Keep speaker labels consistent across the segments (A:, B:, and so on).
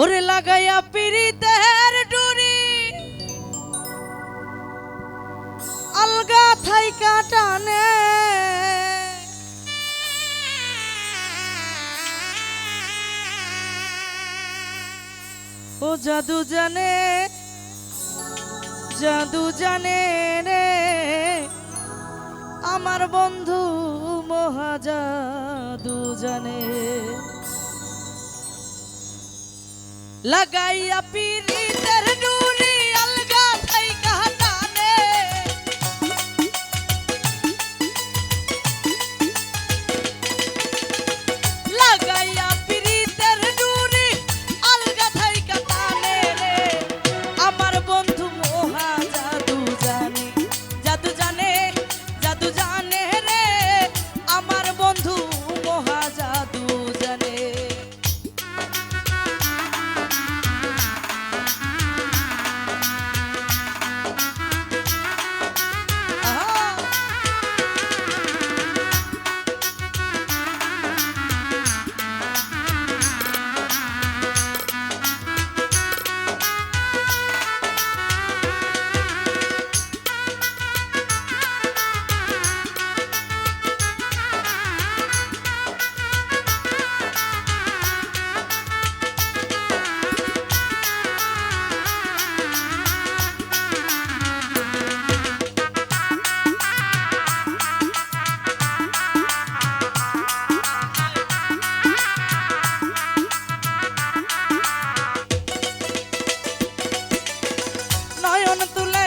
A: ওরে লাগাইয়া পিড়িতের ডুরি। আলগা থাই কাটানে ও জাদু জানে জাদু জানে রে। আমার বন্ধু মহাজাদু জানে। La Gaia Pirri. তুলে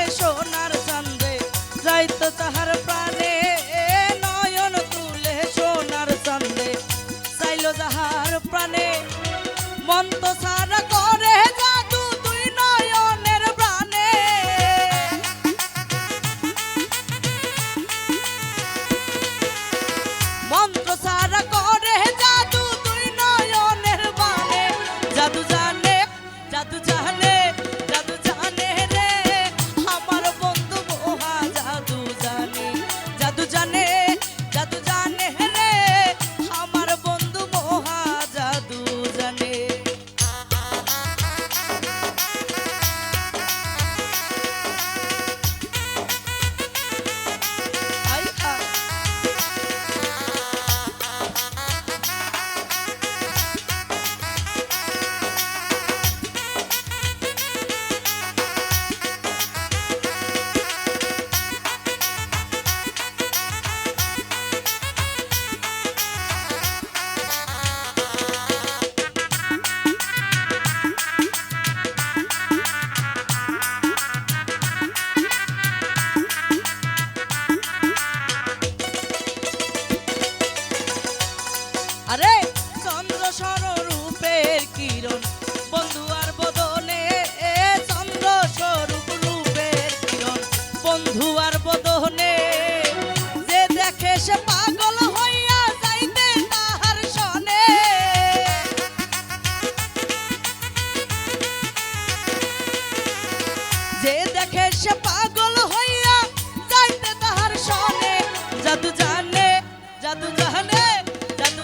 A: জাদু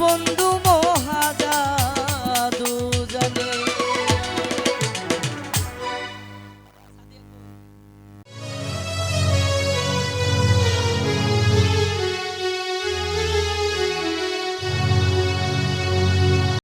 A: বন্ধু